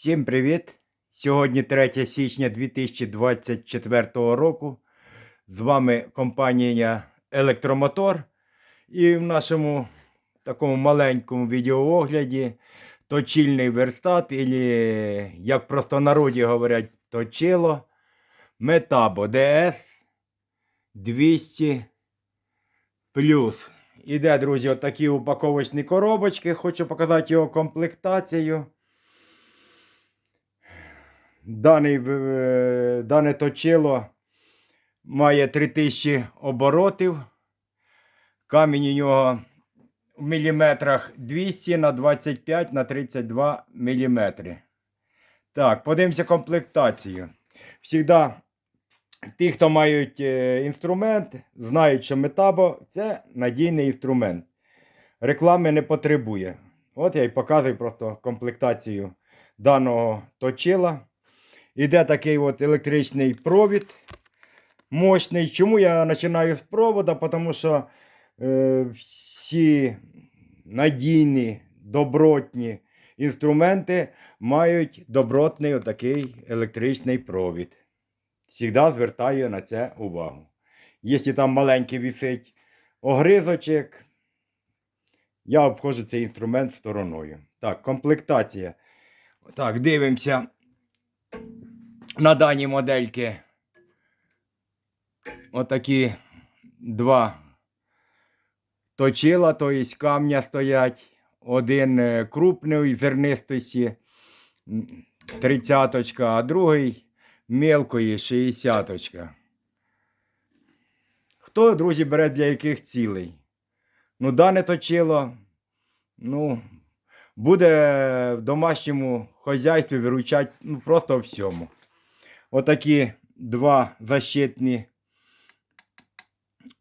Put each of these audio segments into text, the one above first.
Всім привіт! Сьогодні 3 січня 2024 року. З вами компанія Електромотор. І в нашому такому маленькому відеоогляді точильний верстат, або, як просто народі говорять, точило Метабо DS 200 плюс. Іде, друзі, отакі упаковочні коробочки. Хочу показати його комплектацію. Даний, е, дане точило має 3000 оборотів. Камінь у нього в міліметрах 200 на 25 на 32 міліметри. Так, подивимося комплектацію. Всігда ті, хто мають е, інструмент, знають, що метабо це надійний інструмент. Реклами не потребує. От я і показую просто комплектацію даного точила. Іде такий от електричний провід мощний. Чому я починаю з провода? Тому що е, всі надійні, добротні інструменти мають добротний отакий електричний провід. Всігда звертаю на це увагу. Якщо там маленький висить огризочок, я обходжу цей інструмент стороною. Так, комплектація. Так, дивимося на даній модельки отакі два точила, тобто камня стоять. Один е, крупний зернистості тридцяточка, а другий мелкої шістдесяточка. Хто, друзі, бере для яких цілей? Ну, дане точило, ну, буде в домашньому хазяйстві виручати ну, просто всьому. Отакі два защитні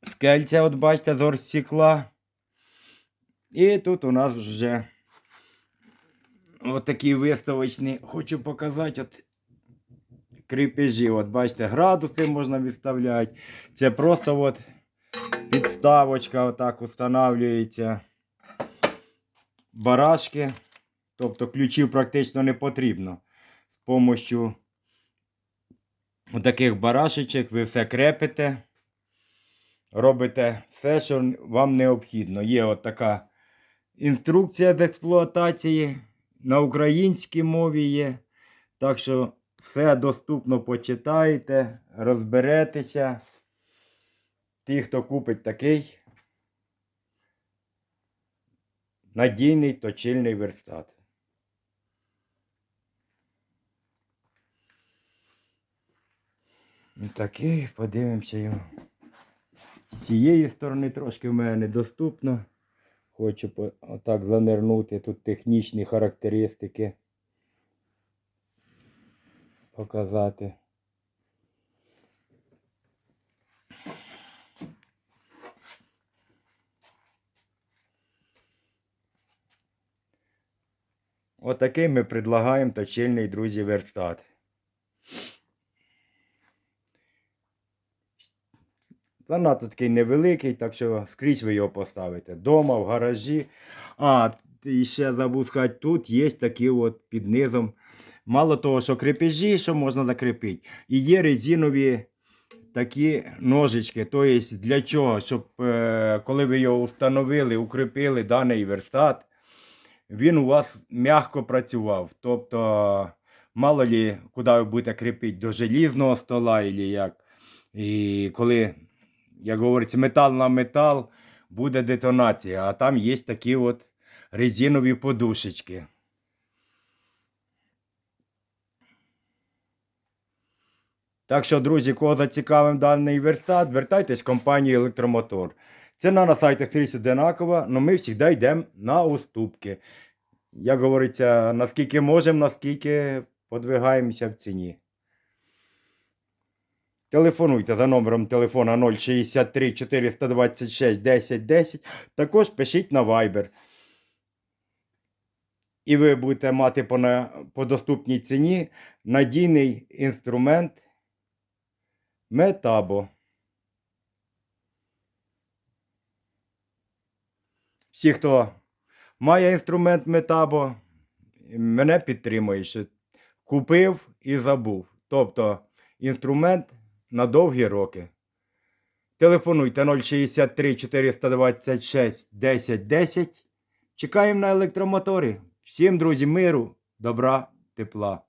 скельця, от бачите, з оргстекла. І тут у нас вже отакі виставочні, хочу показати, от кріпежі. От бачите, градуси можна відставляти. Це просто от підставочка отак встановлюється. Барашки. Тобто ключів практично не потрібно. З допомогою таких барашечок ви все крепите. Робите все, що вам необхідно. Є от така інструкція з експлуатації. На українській мові є. Так що все доступно почитайте, розберетеся. Ті, хто купить такий надійний точильний верстат. Такий, подивимося його. З цієї сторони трошки в мене недоступно. Хочу отак занирнути тут технічні характеристики. Показати. Отакий ми предлагаємо точильний, друзі, верстат. Занадто такий невеликий, так що скрізь ви його поставите. Дома, в гаражі. А, і ще забув сказати, тут є такі от під низом. Мало того, що крепежі, що можна закріпити. І є резинові такі ножички. Тобто для чого? Щоб е, коли ви його встановили, укріпили даний верстат, він у вас м'яко працював. Тобто, мало лі, куди ви будете кріпити, до желізного стола, як. І коли як говориться, метал на метал, буде детонація. А там є такі от резинові подушечки. Так що, друзі, кого зацікавив даний верстат, звертайтесь в компанію Електромотор. Ціна на сайті скрізь одинакова, але ми завжди йдемо на уступки. Як говориться, наскільки можемо, наскільки подвигаємося в ціні. Телефонуйте за номером телефона 063 426 10 10. Також пишіть на Viber. І ви будете мати по, на, по доступній ціні надійний інструмент Метабо. Всі, хто має інструмент Метабо, мене підтримує, що купив і забув. Тобто інструмент на довгі роки. Телефонуйте 063 426 10 10. Чекаємо на електромоторі. Всім, друзі, миру, добра, тепла.